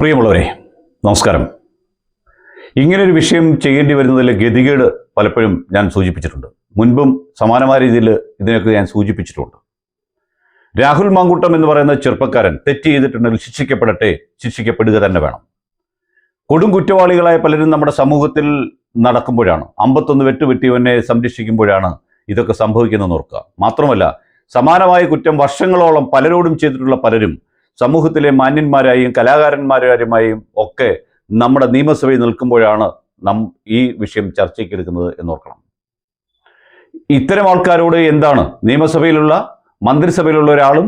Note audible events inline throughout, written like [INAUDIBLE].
പ്രിയമുള്ളവരെ നമസ്കാരം. ഇങ്ങനൊരു വിഷയം ചെയ്യേണ്ടി വരുന്നതിൽ ഗതികേട് പലപ്പോഴും ഞാൻ സൂചിപ്പിച്ചിട്ടുണ്ട്. മുൻപും സമാനമായ രീതിയിൽ ഇതിനൊക്കെ ഞാൻ സൂചിപ്പിച്ചിട്ടുണ്ട്. രാഹുൽ മാങ്കൂട്ടം എന്ന് പറയുന്ന ചെറുപ്പക്കാരൻ തെറ്റ് ചെയ്തിട്ടുണ്ടെങ്കിൽ ശിക്ഷിക്കപ്പെടട്ടെ ശിക്ഷിക്കപ്പെടുക തന്നെ വേണം. കൊടും കുറ്റവാളികളായ പലരും നമ്മുടെ സമൂഹത്തിൽ നടക്കുമ്പോഴാണ് അമ്പത്തൊന്ന് വെട്ടുവെട്ടിയവനെ സംരക്ഷിക്കുമ്പോഴാണ് ഇതൊക്കെ സംഭവിക്കുന്നത് ഓർക്കുക. മാത്രമല്ല സമാനമായ കുറ്റം വർഷങ്ങളോളം പലരോടും ചെയ്തിട്ടുള്ള പലരും സമൂഹത്തിലെ മാന്യന്മാരായും കലാകാരന്മാരായുമായും ഒക്കെ നമ്മുടെ നിയമസഭയിൽ നിൽക്കുമ്പോഴാണ് നം ഈ വിഷയം ചർച്ചയ്ക്ക് എടുക്കുന്നത് എന്നോർക്കണം. ഇത്തരം ആൾക്കാരോട് എന്താണ്? നിയമസഭയിലുള്ള മന്ത്രിസഭയിലുള്ള ഒരാളും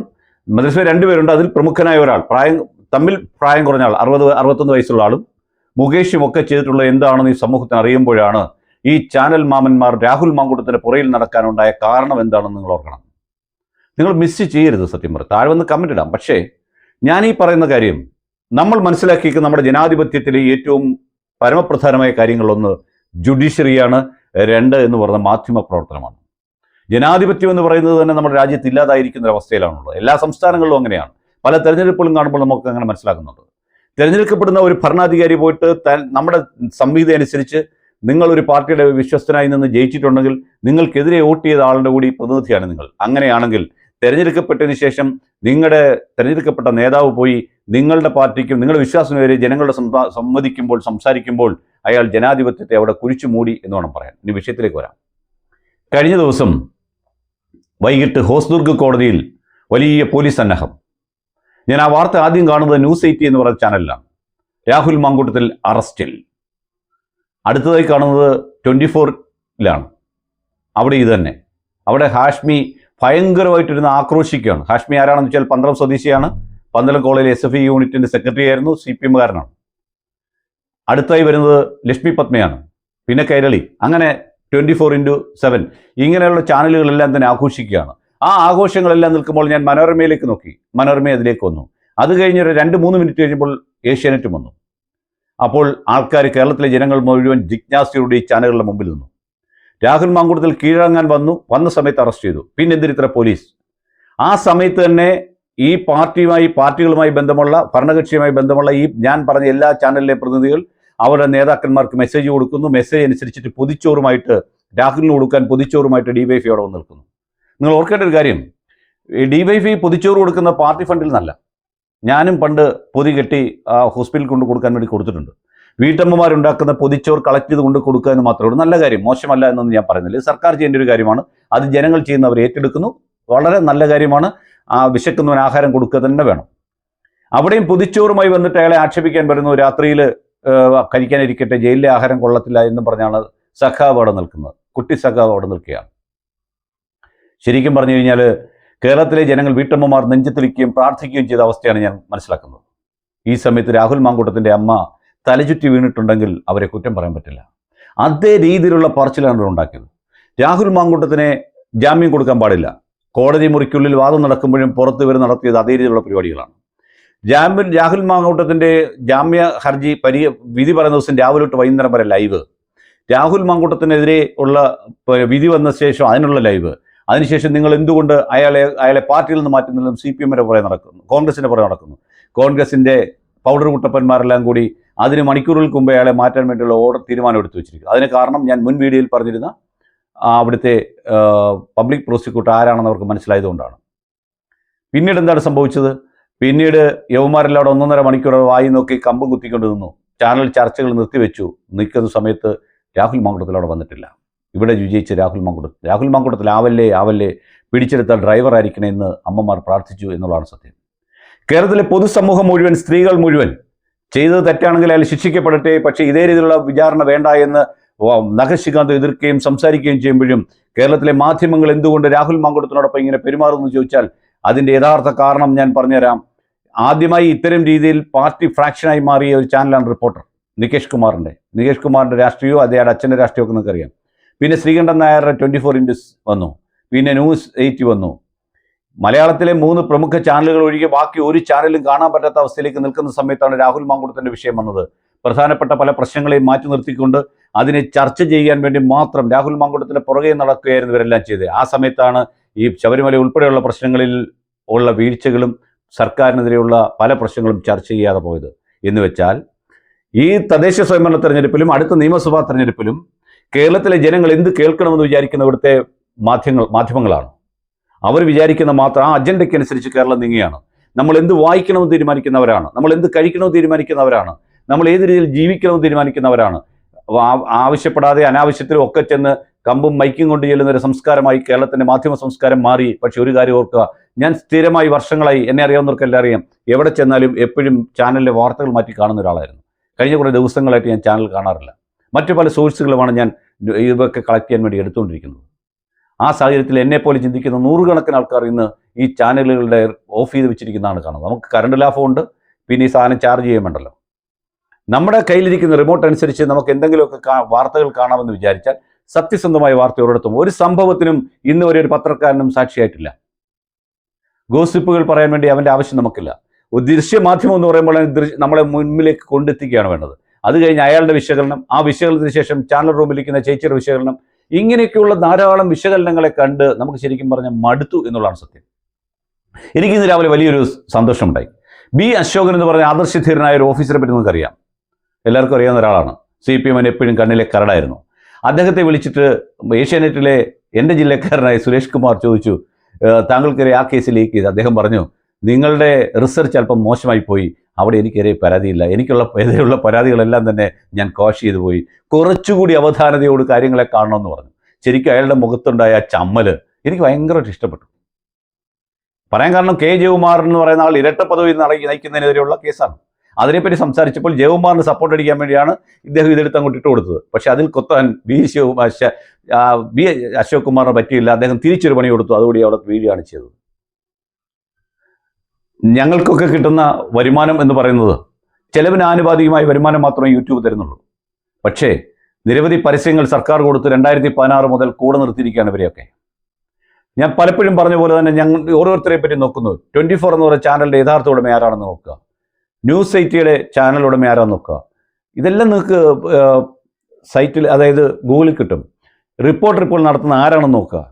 മന്ത്രിസഭ രണ്ടുപേരുണ്ട് അതിൽ പ്രമുഖനായ ഒരാൾ പ്രായം തമ്മിൽ പ്രായം കുറഞ്ഞ ആൾ അറുപത് അറുപത്തൊന്ന് വയസ്സുള്ള ആളും മുകേഷും ഒക്കെ ചെയ്തിട്ടുള്ള എന്താണെന്ന് ഈ സമൂഹത്തിന് അറിയുമ്പോഴാണ് ഈ ചാനൽ മാമന്മാർ രാഹുൽ മാങ്കൂട്ടത്തിന്റെ പുറയിൽ നടക്കാനുണ്ടായ കാരണം എന്താണെന്ന് നിങ്ങൾ ഓർക്കണം. നിങ്ങൾ മിസ് ചെയ്യരുത് സത്യം പറയും താഴെ വന്ന് കമന്റ് ഇടാം. പക്ഷേ ഞാൻ ഈ പറയുന്ന കാര്യം നമ്മൾ മനസ്സിലാക്കിയിരിക്കുന്ന നമ്മുടെ ജനാധിപത്യത്തിലെ ഏറ്റവും പരമപ്രധാനമായ കാര്യങ്ങളൊന്ന് ജുഡീഷ്യറിയാണ് രണ്ട് എന്ന് പറയുന്ന മാധ്യമ പ്രവർത്തനമാണ്. ജനാധിപത്യം എന്ന് പറയുന്നത് തന്നെ നമ്മുടെ രാജ്യത്ത് ഇല്ലാതായിരിക്കുന്ന ഒരവസ്ഥയിലാണുള്ളത് എല്ലാ സംസ്ഥാനങ്ങളിലും അങ്ങനെയാണ്. പല തെരഞ്ഞെടുപ്പുകളും കാണുമ്പോൾ നമുക്ക് അങ്ങനെ മനസ്സിലാക്കുന്നുണ്ട് തിരഞ്ഞെടുക്കപ്പെടുന്ന ഒരു ഭരണാധികാരി പോയിട്ട് നമ്മുടെ സംഹിത അനുസരിച്ച് നിങ്ങൾ ഒരു പാർട്ടിയുടെ വിശ്വസ്തനായി നിന്ന് ജയിച്ചിട്ടുണ്ടെങ്കിൽ നിങ്ങൾക്കെതിരെ വോട്ട് ചെയ്ത ആളുടെ കൂടി പ്രതിനിധിയാണ് നിങ്ങൾ. അങ്ങനെയാണെങ്കിൽ തെരഞ്ഞെടുക്കപ്പെട്ടതിന് ശേഷം നിങ്ങളുടെ തെരഞ്ഞെടുക്കപ്പെട്ട നേതാവ് പോയി നിങ്ങളുടെ പാർട്ടിക്കും നിങ്ങളുടെ വിശ്വാസത്തിനെതിരെ ജനങ്ങളുടെ സംവദിക്കുമ്പോൾ സംസാരിക്കുമ്പോൾ അയാൾ ജനാധിപത്യത്തെ അവിടെ കുരിച്ചു മൂടി എന്ന് വേണം പറയാൻ. ഇനി വിഷയത്തിലേക്ക് വരാം. കഴിഞ്ഞ ദിവസം വൈകിട്ട് ഹോസ്ദുർഗ് കോടതിയിൽ വലിയ പോലീസ് സന്നാഹം. ഞാൻ ആ വാർത്ത ആദ്യം കാണുന്നത് ന്യൂസ് എയ്റ്റി എന്ന് പറയുന്ന ചാനലിലാണ്. രാഹുൽ മാങ്കൂട്ടത്തിൽ അറസ്റ്റിൽ. അടുത്തതായി കാണുന്നത് ട്വന്റി ഫോറിലാണ് അവിടെ ഇത് തന്നെ. അവിടെ ഹാഷ്മി ഭയങ്കരമായിട്ടിരുന്ന് ആക്രോശിക്കുകയാണ്. ഹാഷ്മി ആരാണെന്ന് വെച്ചാൽ പന്തളം സ്വദേശിയാണ്. പന്തളം കോളേജിലെ എസ് എഫ് ഇ യൂണിറ്റിന്റെ സെക്രട്ടറി ആയിരുന്നു സി പി എമ്മുകാരനാണ് അടുത്തായി വരുന്നത് ലക്ഷ്മി പത്മയാണ്. പിന്നെ കൈരളി. അങ്ങനെ ട്വന്റി ഫോർ ഇന്റു സെവൻ ഇങ്ങനെയുള്ള ചാനലുകളെല്ലാം തന്നെ ആഘോഷിക്കുകയാണ്. ആ ആഘോഷങ്ങളെല്ലാം നിൽക്കുമ്പോൾ ഞാൻ മനോരമയിലേക്ക് നോക്കി. മനോരമ അതിലേക്ക് വന്നു. അത് കഴിഞ്ഞൊരു രണ്ട് മൂന്ന് മിനിറ്റ് കഴിഞ്ഞപ്പോൾ ഏഷ്യാനെറ്റും വന്നു. അപ്പോൾ ആൾക്കാർ കേരളത്തിലെ ജനങ്ങൾ മുഴുവൻ ജിജ്ഞാസയുടെ ഈ ചാനലുകളുടെ മുമ്പിൽ നിന്നു. രാഹുൽ മാങ്കുടത്തിൽ കീഴടങ്ങാൻ വന്നു. വന്ന സമയത്ത് അറസ്റ്റ് ചെയ്തു. പിന്നെ എന്തിരിത്ര പോലീസ്? ആ സമയത്ത് തന്നെ ഈ പാർട്ടിയുമായി പാർട്ടികളുമായി ബന്ധമുള്ള ഭരണകക്ഷിയുമായി ബന്ധമുള്ള ഈ ഞാൻ പറഞ്ഞ എല്ലാ ചാനലിലെ പ്രതിനിധികൾ അവരുടെ നേതാക്കന്മാർക്ക് മെസ്സേജ് കൊടുക്കുന്നു. മെസ്സേജ് അനുസരിച്ചിട്ട് പൊതിച്ചോറുമായിട്ട് രാഹുലിന് കൊടുക്കാൻ പൊതിച്ചോറുമായിട്ട് ഡിവൈഫി അവിടെ വന്ന് നിൽക്കുന്നു. നിങ്ങൾ ഓർക്കേണ്ട ഒരു കാര്യം. ഈ ഡിവൈഫി പൊതിച്ചോറ് കൊടുക്കുന്ന പാർട്ടി ഫണ്ടിൽ നിന്നല്ല. ഞാനും പണ്ട് പൊതി കെട്ടി ഹോസ്പിറ്റലിൽ കൊണ്ട് കൊടുക്കാൻ വേണ്ടി കൊടുത്തിട്ടുണ്ട്. വീട്ടമ്മമാരുണ്ടാക്കുന്ന പൊതിച്ചോർ കളക്ട് ചെയ്ത് കൊണ്ട് കൊടുക്കുക എന്ന് മാത്രമേ ഉള്ളൂ. നല്ല കാര്യം. മോശമല്ല എന്നൊന്നും ഞാൻ പറയുന്നില്ല. സർക്കാർ ചെയ്യേണ്ട ഒരു കാര്യമാണ്. അത് ജനങ്ങൾ ചെയ്യുന്നവർ ഏറ്റെടുക്കുന്നു. വളരെ നല്ല കാര്യമാണ്. ആ വിശക്കുന്നവൻ ആഹാരം കൊടുക്കുക തന്നെ വേണം. അവിടെയും പൊതിച്ചോറുമായി വന്നിട്ട് അയാളെ ആക്ഷേപിക്കാൻ വരുന്നു. രാത്രിയിൽ കഴിക്കാനിരിക്കട്ടെ. ജയിലിലെ ആഹാരം കൊള്ളത്തില്ല എന്ന് പറഞ്ഞാണ് സഖാവ് അവിടെ നിൽക്കുന്നത്. കുട്ടി സഖാവ് അവിടെ നിൽക്കുകയാണ്. ശരിക്കും പറഞ്ഞു കഴിഞ്ഞാൽ കേരളത്തിലെ ജനങ്ങൾ വീട്ടമ്മമാർ നെഞ്ചത്തിരിക്കുകയും പ്രാർത്ഥിക്കുകയും ചെയ്ത അവസ്ഥയാണ് ഞാൻ മനസ്സിലാക്കുന്നത്. ഈ സമയത്ത് രാഹുൽ മാങ്കൂട്ടത്തിന്റെ അമ്മ തലചുറ്റി വീണിട്ടുണ്ടെങ്കിൽ അവരെ കുറ്റം പറയാൻ പറ്റില്ല. അതേ രീതിയിലുള്ള പറച്ചിലാണ് അവർ ഉണ്ടാക്കിയത്. രാഹുൽ മാങ്കൂട്ടത്തിനെ ജാമ്യം കൊടുക്കാൻ പാടില്ല. കോടതി മുറിക്കുള്ളിൽ വാദം നടക്കുമ്പോഴും പുറത്ത് വരെ നടത്തിയത് അതേ രീതിയിലുള്ള പരിപാടികളാണ്. ജാമ്യം രാഹുൽ മാങ്കൂട്ടത്തിന്റെ ജാമ്യ ഹർജി പരി വിധി പറയുന്ന ദിവസം രാവിലെ തൊട്ട് വൈകുന്നേരം വരെ ലൈവ്. രാഹുൽ മാങ്കൂട്ടത്തിനെതിരെ ഉള്ള വിധി വന്ന ശേഷം അതിനുള്ള ലൈവ്. അതിനുശേഷം നിങ്ങൾ എന്തുകൊണ്ട് അയാളെ അയാളെ പാർട്ടിയിൽ നിന്ന് മാറ്റുന്നില്ലെന്നും സി പി എമ്മിന്റെ പുറകെ നടക്കുന്നു കോൺഗ്രസിന്റെ പുറകെ നടക്കുന്നു. കോൺഗ്രസിന്റെ പൗഡർ കുട്ടപ്പന്മാരെല്ലാം കൂടി അതിന് മണിക്കൂറുകൾക്ക് മുമ്പ് അയാളെ മാറ്റാൻ വേണ്ടിയുള്ള ഓർഡർ തീരുമാനം എടുത്തു വെച്ചിരിക്കുന്നു. അതിന് കാരണം ഞാൻ മുൻ വീഡിയോയിൽ പറഞ്ഞിരുന്ന അവിടുത്തെ പബ്ലിക് പ്രോസിക്യൂട്ടർ ആരാണെന്ന് അവർക്ക് മനസ്സിലായതുകൊണ്ടാണ്. പിന്നീട് എന്താണ് സംഭവിച്ചത്? പിന്നീട് യവന്മാരെല്ലാം അവിടെ ഒന്നൊന്നര മണിക്കൂർ വായി നോക്കി കമ്പം കുത്തിക്കൊണ്ട് നിന്നു. ചാനൽ ചർച്ചകൾ നിർത്തിവെച്ചു. നിൽക്കുന്ന സമയത്ത് രാഹുൽ മാങ്കുടത്തിൽ അവിടെ വന്നിട്ടില്ല. ഇവിടെ വിജയിച്ച രാഹുൽ മാങ്കുടത്തിൽ. രാഹുൽ മാങ്കുടത്തിൽ ആവല്ലേ ആവല്ലേ പിടിച്ചെടുത്ത ഡ്രൈവർ ആയിരിക്കണേ എന്ന് അമ്മമാർ പ്രാർത്ഥിച്ചു എന്നുള്ളതാണ് സത്യം. കേരളത്തിലെ പൊതുസമൂഹം മുഴുവൻ സ്ത്രീകൾ മുഴുവൻ ചെയ്തത് തെറ്റാണെങ്കിൽ അയാൾ ശിക്ഷിക്കപ്പെടട്ടെ പക്ഷേ ഇതേ രീതിയിലുള്ള വിചാരണ വേണ്ട എന്ന് നഖശ്രീകാന്ത് എതിർക്കുകയും സംസാരിക്കുകയും ചെയ്യുമ്പോഴും കേരളത്തിലെ മാധ്യമങ്ങൾ എന്തുകൊണ്ട് രാഹുൽ മാങ്കുടത്തിനോടൊപ്പം ഇങ്ങനെ പെരുമാറുന്നു എന്ന് ചോദിച്ചാൽ അതിന്റെ യഥാർത്ഥ കാരണം ഞാൻ പറഞ്ഞുതരാം. ആദ്യമായി ഇത്തരം രീതിയിൽ പാർട്ടി ഫ്രാക്ഷനായി മാറിയ ഒരു ചാനലാണ് റിപ്പോർട്ടർ നികേഷ് കുമാറിന്റെ. നികേഷ് കുമാറിന്റെ രാഷ്ട്രീയവും അദ്ദേഹം അച്ഛന്റെ രാഷ്ട്രീയമൊക്കെ നിങ്ങൾക്കറിയാം. പിന്നെ ശ്രീകണ്ഠൻ നായരുടെ ട്വന്റി ഫോർ ഇൻഡ്യൂസ് വന്നു. പിന്നെ ന്യൂസ് എയ്റ്റ് വന്നു. മലയാളത്തിലെ മൂന്ന് പ്രമുഖ ചാനലുകൾ ഒഴികെ ബാക്കി ഒരു ചാനലും കാണാൻ പറ്റാത്ത അവസ്ഥയിലേക്ക് നിൽക്കുന്ന സമയത്താണ് രാഹുൽ മാങ്കുടത്തിന്റെ വിഷയം വന്നത്. പ്രധാനപ്പെട്ട പല പ്രശ്നങ്ങളെയും മാറ്റി നിർത്തിക്കൊണ്ട് അതിനെ ചർച്ച ചെയ്യാൻ വേണ്ടി മാത്രം രാഹുൽ മാങ്കുടത്തിന്റെ പുറകെ നടക്കുകയായിരുന്നു ഇവരെല്ലാം ചെയ്തത്. ആ സമയത്താണ് ഈ ശബരിമല ഉൾപ്പെടെയുള്ള പ്രശ്നങ്ങളിൽ ഉള്ള വീഴ്ചകളും സർക്കാരിനെതിരെയുള്ള പല പ്രശ്നങ്ങളും ചർച്ച ചെയ്യാതെ പോയത്. എന്ന് വെച്ചാൽ ഈ തദ്ദേശ സ്വയംഭരണ തെരഞ്ഞെടുപ്പിലും അടുത്ത നിയമസഭാ തെരഞ്ഞെടുപ്പിലും കേരളത്തിലെ ജനങ്ങൾ എന്ത് കേൾക്കണമെന്ന് വിചാരിക്കുന്ന ഇവിടുത്തെ മാധ്യമങ്ങൾ മാധ്യമങ്ങളാണ്. അവർ വിചാരിക്കുന്ന മാത്രം ആ അജണ്ടയ്ക്ക് അനുസരിച്ച് കേരളം നീങ്ങിയാണ് നമ്മൾ എന്ത് വായിക്കണമെന്ന് തീരുമാനിക്കുന്നവരാണ്. നമ്മൾ എന്ത് കഴിക്കണമെന്ന് തീരുമാനിക്കുന്നവരാണ്. നമ്മൾ ഏത് രീതിയിൽ ജീവിക്കണമെന്ന് തീരുമാനിക്കുന്നവരാണ്. ആവശ്യപ്പെടാതെ അനാവശ്യത്തിലും ഒക്കെ ചെന്ന് കമ്പും മൈക്കും കൊണ്ട് ചെല്ലുന്ന ഒരു സംസ്കാരമായി കേരളത്തിന്റെ മാധ്യമ സംസ്കാരം മാറി. പക്ഷെ ഒരു കാര്യം ഓർക്കുക ഞാൻ സ്ഥിരമായി വർഷങ്ങളായി എന്നെ അറിയാവുന്നവർക്ക് എല്ലാം അറിയാം എവിടെ ചെന്നാലും എപ്പോഴും ചാനലിലെ വാർത്തകൾ മാറ്റി കാണുന്ന ഒരാളായിരുന്നു. കഴിഞ്ഞ കുറേ ദിവസങ്ങളായിട്ട് ഞാൻ ചാനൽ കാണാറില്ല. മറ്റു പല സോഴ്സുകളുമാണ് ഞാൻ ഇതൊക്കെ കളക്ട് ചെയ്യാൻ വേണ്ടി എടുത്തുകൊണ്ടിരിക്കുന്നത്. ആ സാഹചര്യത്തിൽ എന്നെപ്പോലെ ചിന്തിക്കുന്ന നൂറുകണക്കിന് ആൾക്കാർ ഇന്ന് ഈ ചാനലുകളുടെ ഓഫ് ചെയ്ത് വെച്ചിരിക്കുന്നതാണ് കാണുന്നത്. നമുക്ക് കറണ്ട് ഉണ്ട് പിന്നെ ഈ സാധനം ചാർജ് ചെയ്യാൻ വേണ്ടല്ലോ നമ്മുടെ കയ്യിലിരിക്കുന്ന റിമോട്ട് അനുസരിച്ച് നമുക്ക് എന്തെങ്കിലുമൊക്കെ വാർത്തകൾ കാണാമെന്ന് വിചാരിച്ചാൽ സത്യസന്ധമായ വാർത്ത ഒരിടത്തും ഒരു സംഭവത്തിനും ഇന്ന് ഒരു പത്രക്കാരനും സാക്ഷിയായിട്ടില്ല. ഗോസിപ്പുകൾ പറയാൻ വേണ്ടി അവന്റെ ആവശ്യം നമുക്കില്ല. ഒരു ദൃശ്യമാധ്യമം എന്ന് പറയുമ്പോൾ നമ്മളെ മുന്നിലേക്ക് കൊണ്ടെത്തിക്കുകയാണ് വേണ്ടത്. അത് കഴിഞ്ഞ് അയാളുടെ വിശകലനം ആ വിശകലനത്തിന് ശേഷം ചാനൽ റൂമിലിരിക്കുന്ന ചേച്ചിയുടെ വിശകലനം ഇങ്ങനെയൊക്കെയുള്ള ധാരാളം വിശകലനങ്ങളെ കണ്ട് നമുക്ക് ശരിക്കും പറഞ്ഞാൽ മടുത്തു എന്നുള്ളതാണ് സത്യം. എനിക്ക് ഇന്ന് രാവിലെ വലിയൊരു സന്തോഷമുണ്ടായി. ബി അശോകൻ എന്ന് പറഞ്ഞ ആദർശധീരനായ ഒരു ഓഫീസറെ പറ്റി നമുക്കറിയാം എല്ലാവർക്കും അറിയാവുന്ന ഒരാളാണ്. സി പി എമ്മിന് എപ്പോഴും കണ്ണിലെ കരടായിരുന്നു. അദ്ദേഹത്തെ വിളിച്ചിട്ട് ഏഷ്യാനെറ്റിലെ എന്റെ ജില്ലക്കാരനായ സുരേഷ് കുമാർ ചോദിച്ചു "ഏഹ്, താങ്കൾക്കെതിരെ ആ കേസിൽ ഈ കേസ് അദ്ദേഹം പറഞ്ഞു നിങ്ങളുടെ റിസർച്ച് അല്പം മോശമായി പോയി. അവിടെ എനിക്കെതിരെ പരാതിയില്ല. എനിക്കുള്ള എതിരെയുള്ള പരാതികളെല്ലാം തന്നെ ഞാൻ കോഷ് ചെയ്തു പോയി. കുറച്ചുകൂടി അവധാനതയോട് കാര്യങ്ങളെ കാണണമെന്ന് പറഞ്ഞു. ശരിക്കും അയാളുടെ മുഖത്തുണ്ടായ ചമ്മൽ എനിക്ക് ഭയങ്കരമായിട്ട് ഇഷ്ടപ്പെട്ടു. പറയാൻ കാരണം കെ. ജയകുമാർ എന്ന് പറയുന്ന ആൾ ഇരട്ട പദവി നയിക്കുന്നതിനെതിരെയുള്ള കേസാണ്. അതിനെപ്പറ്റി സംസാരിച്ചപ്പോൾ ജയകുമാറിന് സപ്പോർട്ട് അടിക്കാൻ വേണ്ടിയാണ് ഇദ്ദേഹം ഇതെടുത്ത് അങ്ങോട്ട് ഇട്ട് കൊടുത്തത്. പക്ഷെ അതിൽ കൊത്താൻ ബി ശിവകുമാർ ശ- ആ, ബി അശോക് കുമാറിന് പറ്റിയില്ല. അദ്ദേഹം തിരിച്ചൊരു പണി കൊടുത്തു. അതുകൂടി അവിടെ വീഴുകയാണ് ചെയ്തത് ഞങ്ങൾക്കൊക്കെ കിട്ടുന്ന വരുമാനം എന്ന് പറയുന്നത് ചെലവിന് ആനുപാതികമായ വരുമാനം മാത്രമേ യൂട്യൂബ് തരുന്നുള്ളൂ. പക്ഷേ നിരവധി പരസ്യങ്ങൾ സർക്കാർ കൊടുത്ത് രണ്ടായിരത്തി പതിനാറ് മുതൽ കൂടെ നിർത്തിയിരിക്കുകയാണ് ഇവരെയൊക്കെ. ഞാൻ പലപ്പോഴും പറഞ്ഞ പോലെ തന്നെ ഞങ്ങൾ ഓരോരുത്തരെ പറ്റി നോക്കുന്നു. ട്വന്റി ഫോർ എന്ന് പറയുന്ന ചാനലിന്റെ യഥാർത്ഥ ഉടമ ആരാണെന്ന് നോക്കുക. ന്യൂസ് സൈറ്റുകളെ ചാനൽ ഉടമ ആരാണെന്ന് നോക്കുക. ഇതെല്ലാം നിങ്ങൾക്ക് സൈറ്റിൽ അതായത് ഗൂഗിളിൽ കിട്ടും. റിപ്പോർട്ട് ഇപ്പോൾ നടത്തുന്ന ആരാണെന്ന് നോക്കുക.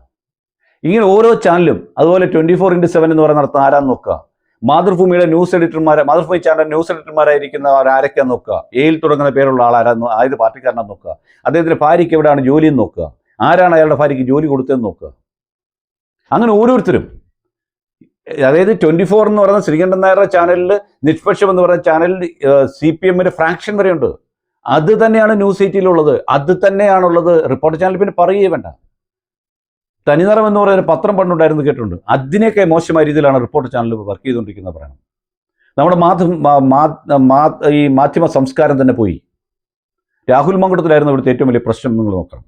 ഇങ്ങനെ ഓരോ ചാനലും അതുപോലെ ട്വന്റി ഫോർ ഇന്റു സെവൻ എന്ന് പറയുന്ന നടത്തുന്ന ആരാണെന്ന് നോക്കുക. മാതൃഭൂമിയുടെ ന്യൂസ് എഡിറ്റർമാരെ മാതൃഭൂമി ചാനൽ ന്യൂസ് എഡിറ്റർമാരായിരിക്കുന്ന ആരൊക്കെയാണ് നോക്കുക? എയിൽ തുടങ്ങുന്ന പേരുള്ള ആളാരാന്ന് ആയത് പാർട്ടിക്കാരനാന്ന് നോക്കുക. അദ്ദേഹത്തിന്റെ ഭാര്യയ്ക്ക് എവിടെയാണ് ജോലിയെന്ന് നോക്കുക. ആരാണ് അയാളുടെ ഭാര്യയ്ക്ക് ജോലി കൊടുത്തതെന്ന് നോക്കുക. അങ്ങനെ ഓരോരുത്തരും. അതായത് ട്വന്റി ഫോർ എന്ന് പറയുന്ന ശ്രീകണ്ഠൻ നായരുടെ ചാനലിൽ നിഷ്പക്ഷം എന്ന് പറയുന്ന ചാനലിൽ സി പി എമ്മിന്റെ ഫ്രാക്ഷൻ വരെയുണ്ട്. അത് തന്നെയാണ് ന്യൂസ് എയ്റ്റിയിലുള്ളത്. അത് തന്നെയാണുള്ളത്. റിപ്പോർട്ടർ ചാനൽ പിന്നെ പറയുകയേ വേണ്ട. തനിനിറം എന്ന് പറയുന്ന പത്രം പണ്ടുണ്ടായിരുന്നു കേട്ടിട്ടുണ്ട്. അതിനെയൊക്കെ മോശമായ രീതിയിലാണ് റിപ്പോർട്ട് ചാനൽ വർക്ക് ചെയ്തുകൊണ്ടിരിക്കുന്നത് പറയണം. നമ്മുടെ മാധ്യമ ഈ മാധ്യമ സംസ്കാരം തന്നെ പോയി. രാഹുൽ മങ്കുട്ടത്തിലായിരുന്നു ഇവിടുത്തെ ഏറ്റവും വലിയ പ്രശ്നം നിങ്ങൾ നോക്കണം.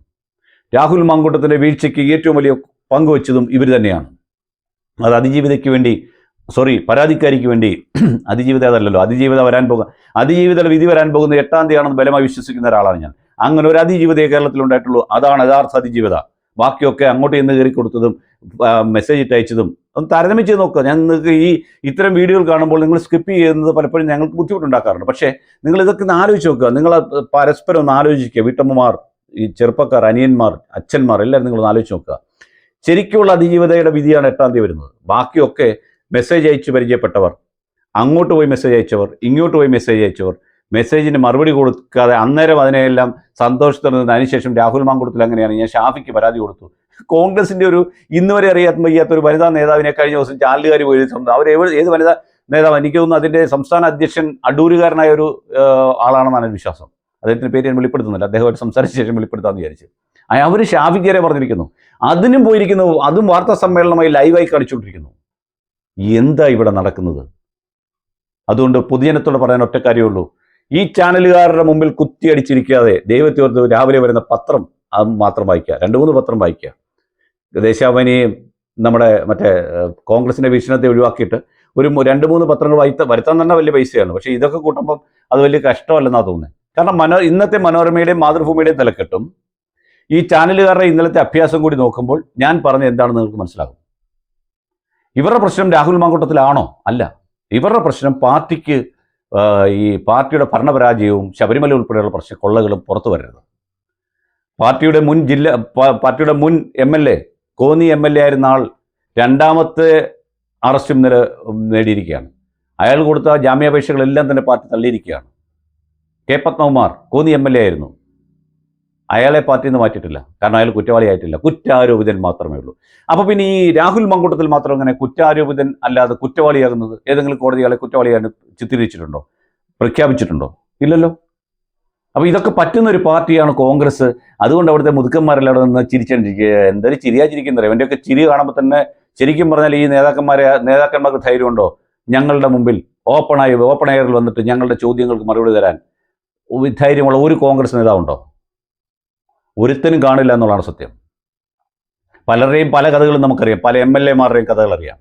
രാഹുൽ മങ്കുട്ടത്തിന്റെ വീഴ്ചയ്ക്ക് ഏറ്റവും വലിയ പങ്കുവച്ചതും ഇവർ തന്നെയാണ്. അത് അതിജീവിതയ്ക്ക് വേണ്ടി സോറി പരാതിക്കാരിക്ക് വേണ്ടി [CLEARS THROAT] അതിജീവിത അതല്ലല്ലോ അതിജീവിത വരാൻ പോകുക അതിജീവിത വിധി വരാൻ പോകുന്ന എട്ടാം തീയതിയാണെന്ന് ബലമായി വിശ്വസിക്കുന്ന ഒരാളാണ് ഞാൻ. അങ്ങനെ ഒരു അതിജീവിതയെ കേരളത്തിൽ ഉണ്ടായിട്ടുള്ളൂ അതാണ് യഥാർത്ഥ അതിജീവിത. ബാക്കിയൊക്കെ അങ്ങോട്ട് ഇന്ന് കയറി കൊടുത്തതും മെസ്സേജ് ഇട്ട് അയച്ചതും ഒന്ന് താരതമ്യം ചെയ്ത് നോക്കുക. ഞാൻ നിങ്ങൾക്ക് ഈ ഇത്തരം വീഡിയോകൾ കാണുമ്പോൾ നിങ്ങൾ സ്കിപ്പ് ചെയ്യുന്നത് പലപ്പോഴും ഞങ്ങൾക്ക് ബുദ്ധിമുട്ടുണ്ടാക്കാറുണ്ട്. പക്ഷേ നിങ്ങൾ ഇതൊക്കെ ഒന്ന് ആലോചിച്ച് നോക്കുക. നിങ്ങൾ പരസ്പരം ഒന്ന് ആലോചിക്കുക വീട്ടമ്മമാർ ഈ ചെറുപ്പക്കാർ അനിയന്മാർ അച്ഛന്മാർ എല്ലാവരും നിങ്ങളൊന്ന് ആലോചിച്ച് നോക്കുക. ശരിക്കുള്ള അതിജീവിതയുടെ വിധിയാണ് എട്ടാം തീയതി വരുന്നത്. ബാക്കിയൊക്കെ മെസ്സേജ് അയച്ച് പരിചയപ്പെട്ടവർ അങ്ങോട്ട് പോയി മെസ്സേജ് അയച്ചവർ ഇങ്ങോട്ട് പോയി മെസ്സേജ് അയച്ചവർ മെസ്സേജിന് മറുപടി കൊടുക്കാതെ അന്നേരം അതിനെല്ലാം സന്തോഷത്തിൽ നിന്ന് അതിനുശേഷം രാഹുൽ മാങ്കുളത്തിൽ അങ്ങനെയാണ്. ഞാൻ ഷാഫിക്ക് പരാതി കൊടുത്തു. കോൺഗ്രസിന്റെ ഒരു ഇന്ന് വരെ അറിയാത്ത വയ്യാത്ത ഒരു വനിതാ നേതാവിനെ കഴിഞ്ഞ ദിവസം ചാനലുകാർ പോയി അവർ ഏത് വനിതാ നേതാവ്? എനിക്ക് തോന്നുന്നു അതിന്റെ സംസ്ഥാന അധ്യക്ഷൻ അടൂരുകാരനായ ഒരു ആളാണെന്നാണ് എന്റെ വിശ്വാസം. അദ്ദേഹത്തിന്റെ പേര് ഞാൻ വെളിപ്പെടുത്തുന്നില്ല. അദ്ദേഹമായിട്ട് സംസാരിച്ച ശേഷം വെളിപ്പെടുത്താമെന്ന് വിചാരിച്ചു. അവർ ഷാഫിക്കേരെ പറഞ്ഞിരിക്കുന്നു. അതിനും പോയിരിക്കുന്നു അതും വാർത്താ സമ്മേളനമായി ലൈവായി കാണിച്ചുകൊണ്ടിരിക്കുന്നു. എന്താ ഇവിടെ നടക്കുന്നത്? അതുകൊണ്ട് പൊതുജനത്തോട് പറയാൻ ഒറ്റ കാര്യമുള്ളൂ ഈ ചാനലുകാരുടെ മുമ്പിൽ കുത്തിയടിച്ചിരിക്കാതെ ദൈവത്തോർത്ത് രാവിലെ വരുന്ന പത്രം അത് മാത്രം വായിക്കുക. രണ്ട് മൂന്ന് പത്രം വായിക്കുക. ദേശാഭിമാനിയും നമ്മുടെ മറ്റേ കോൺഗ്രസിന്റെ വീക്ഷണത്തെ ഒഴിവാക്കിയിട്ട് ഒരു രണ്ട് മൂന്ന് പത്രങ്ങൾ വായിത്ത വരുത്താൻ തന്നെ വലിയ പൈസയാണ്. പക്ഷേ ഇതൊക്കെ കൂട്ടുമ്പോൾ അത് വലിയ കഷ്ടമല്ലെന്നാണ് തോന്നുന്നത് കാരണം മനോ ഇന്നത്തെ മനോരമയുടെയും മാതൃഭൂമിയുടെയും തലക്കെട്ടും ഈ ചാനലുകാരുടെ ഇന്നലത്തെ അഭ്യാസം കൂടി നോക്കുമ്പോൾ ഞാൻ പറഞ്ഞ എന്താണെന്ന് നിങ്ങൾക്ക് മനസ്സിലാകും. ഇവരുടെ പ്രശ്നം രാഹുൽ മാങ്കൂട്ടത്തിലാണോ? അല്ല. ഇവരുടെ പ്രശ്നം പാർട്ടിക്ക് ഈ പാർട്ടിയുടെ ഭരണപരാജയവും ശബരിമല ഉൾപ്പെടെയുള്ള പ്രശ്ന കൊള്ളകളും പുറത്തു വരരുത്. പാർട്ടിയുടെ മുൻ ജില്ല പാർട്ടിയുടെ മുൻ M L A Konni M L A ആയിരുന്ന ആൾ രണ്ടാമത്തെ അറസ്റ്റും നില നേടിയിരിക്കുകയാണ്. അയാൾ കൊടുത്ത ജാമ്യാപേക്ഷകളെല്ലാം തന്നെ party തള്ളിയിരിക്കുകയാണ്. K Padmakumar Konni M L A ആയിരുന്നു. അയാളെ പാർട്ടിയിൽ നിന്ന് മാറ്റിയിട്ടില്ല. കാരണം അയാൾ കുറ്റവാളിയായിട്ടില്ല. കുറ്റാരോപിതൻ മാത്രമേ ഉള്ളൂ. അപ്പോൾ പിന്നെ ഈ രാഹുൽ മങ്കൂട്ടത്തിൽ മാത്രം അങ്ങനെ കുറ്റാരോപിതൻ അല്ലാതെ കുറ്റവാളിയാകുന്നത് ഏതെങ്കിലും കോടതി അയാളെ കുറ്റവാളിയായിട്ട് ചിത്രീകരിച്ചിട്ടുണ്ടോ? പ്രഖ്യാപിച്ചിട്ടുണ്ടോ? ഇല്ലല്ലോ. അപ്പോൾ ഇതൊക്കെ പറ്റുന്ന ഒരു പാർട്ടിയാണ് കോൺഗ്രസ്. അതുകൊണ്ട് അവിടുത്തെ മുതുക്കന്മാരെല്ലാം അവിടെ നിന്ന് ചിരിച്ചിരിക്കുക എന്തൊരു ചിരിയാ ചിരിക്കുന്നത് ഇവന്റെയൊക്കെ ചിരി കാണുമ്പോൾ തന്നെ ശരിക്കും പറഞ്ഞാൽ ഈ നേതാക്കന്മാരെ നേതാക്കന്മാർക്ക് ധൈര്യമുണ്ടോ? ഞങ്ങളുടെ മുമ്പിൽ ഓപ്പണായി ഓപ്പൺ എയറിൽ വന്നിട്ട് ഞങ്ങളുടെ ചോദ്യങ്ങൾക്ക് മറുപടി തരാൻ ധൈര്യമുള്ള ഒരു കോൺഗ്രസ് നേതാവുണ്ടോ? ഒരുത്തനും കാണില്ല എന്നുള്ളതാണ് സത്യം. പലരുടെയും പല കഥകളും നമുക്കറിയാം. പല എം എൽ എമാരുടെയും കഥകൾ അറിയാം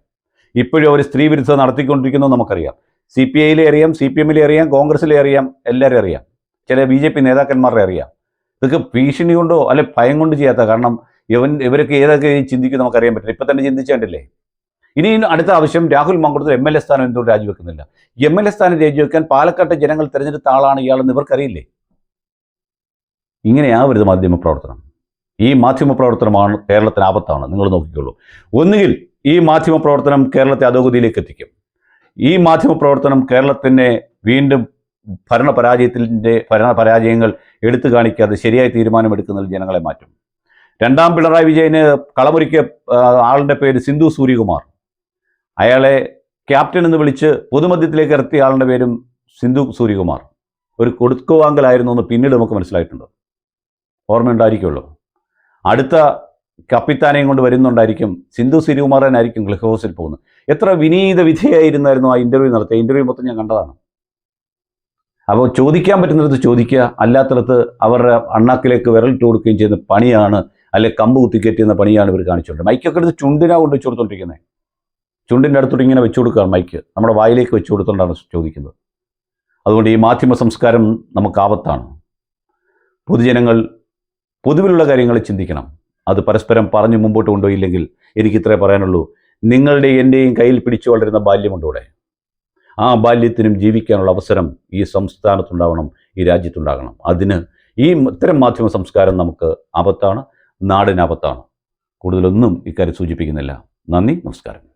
ഇപ്പോഴും അവർ സ്ത്രീ വിരുദ്ധത നടത്തിക്കൊണ്ടിരിക്കുന്നു നമുക്കറിയാം. സി പി ഐയിലെ അറിയാം സി പി എമ്മിലെ അറിയാം കോൺഗ്രസിലെ അറിയാം എല്ലാവരും അറിയാം. ചില ബി ജെ പി നേതാക്കന്മാരുടെ അറിയാം. ഇതൊക്കെ ഭീഷണി കൊണ്ടോ അല്ലെ ഭയം കൊണ്ട് ചെയ്യാത്ത കാരണം ഇവൻ ഇവരൊക്കെ ഏതൊക്കെ ചിന്തിക്കും നമുക്കറിയാൻ പറ്റില്ല. ഇപ്പം തന്നെ ചിന്തിച്ചുകൊണ്ടില്ലേ ഇനി അടുത്ത ആവശ്യം രാഹുൽ മങ്കുളത്തിൽ എം എൽ എ സ്ഥാനം എന്തുകൊണ്ട് രാജിവെക്കുന്നില്ല? എം എൽ എ സ്ഥാനം രാജിവെക്കാൻ പാലക്കാട്ടെ ജനങ്ങൾ തിരഞ്ഞെടുത്ത ആളാണ് ഇയാളെന്ന് ഇവർക്കറിയില്ലേ? ഇങ്ങനെയാവരുത് മാധ്യമ പ്രവർത്തനം. ഈ മാധ്യമ പ്രവർത്തനമാണ് കേരളത്തിന് ആപത്താണ്. നിങ്ങൾ നോക്കിക്കോളൂ. ഒന്നുകിൽ ഈ മാധ്യമ പ്രവർത്തനം കേരളത്തെ അധോഗതിയിലേക്ക് എത്തിക്കും. ഈ മാധ്യമ പ്രവർത്തനം കേരളത്തിനെ വീണ്ടും ഭരണ പരാജയത്തിന്റെ ഭരണ പരാജയങ്ങൾ എടുത്തു കാണിക്കാതെ ശരിയായ തീരുമാനമെടുക്കുന്നതിൽ ജനങ്ങളെ മാറ്റും. രണ്ടാം പിണറായി വിജയന് കളമൊരുക്കിയ ആളുടെ പേര് സിന്ധു സൂര്യകുമാർ. അയാളെ ക്യാപ്റ്റൻ എന്ന് വിളിച്ച് പൊതുമധ്യത്തിലേക്ക് ഇറത്തിയ ആളുടെ പേരും സിന്ധു സൂര്യകുമാർ. ഒരു കൊടുക്കുവാങ്കലായിരുന്നു എന്ന് പിന്നീട് നമുക്ക് മനസ്സിലായിട്ടുണ്ട്. ഓർമ്മയുണ്ടായിരിക്കുമല്ലോ അടുത്ത കപ്പിത്താനെയും കൊണ്ട് വരുന്നുണ്ടായിരിക്കും സിന്ധു സിരികുമാറനായിരിക്കും ക്ലിഫ് ഹൗസിൽ പോകുന്നത്. എത്ര വിനീത വിധേയായിരുന്നായിരുന്നു ആ ഇന്റർവ്യൂ നടത്തിയ ഇന്റർവ്യൂ മൊത്തം ഞാൻ കണ്ടതാണ്. അപ്പോൾ ചോദിക്കാൻ പറ്റുന്നിടത്ത് ചോദിക്കുക അല്ലാത്തിടത്ത് അവരുടെ അണ്ണാക്കിലേക്ക് വിരലിട്ട് കൊടുക്കുകയും ചെയ്യുന്ന പണിയാണ് അല്ലെ കമ്പ് കുത്തിക്കയറ്റുന്ന പണിയാണ് ഇവർ കാണിച്ചുകൊണ്ട് മൈക്കൊക്കെ എടുത്ത് ചുണ്ടിനാ കൊണ്ട് വെച്ച് കൊടുത്തോണ്ടിരിക്കുന്നത് ചുണ്ടിന്റെ അടുത്തോട്ട് ഇങ്ങനെ വെച്ചു മൈക്ക്. നമ്മുടെ വായിലേക്ക് വെച്ചു കൊടുത്തോണ്ടാണ് ചോദിക്കുന്നത്. അതുകൊണ്ട് ഈ മാധ്യമ സംസ്കാരം നമുക്ക് ആപത്താണ്. പൊതുജനങ്ങൾ പൊതുവിലുള്ള കാര്യങ്ങൾ ചിന്തിക്കണം. അത് പരസ്പരം പറഞ്ഞ് മുമ്പോട്ട് എനിക്ക് ഇത്രേ പറയാനുള്ളൂ. നിങ്ങളുടെ എന്റെയും കയ്യിൽ പിടിച്ചു വളരുന്ന ബാല്യമുണ്ടൂടെ ആ ബാല്യത്തിനും ജീവിക്കാനുള്ള അവസരം ഈ സംസ്ഥാനത്തുണ്ടാവണം ഈ രാജ്യത്തുണ്ടാകണം. അതിന് ഈ ഇത്തരം മാധ്യമ സംസ്കാരം നമുക്ക് ആപത്താണ് നാടിനാപത്താണ് കൂടുതലൊന്നും ഇക്കാര്യം സൂചിപ്പിക്കുന്നില്ല. നന്ദി നമസ്കാരം.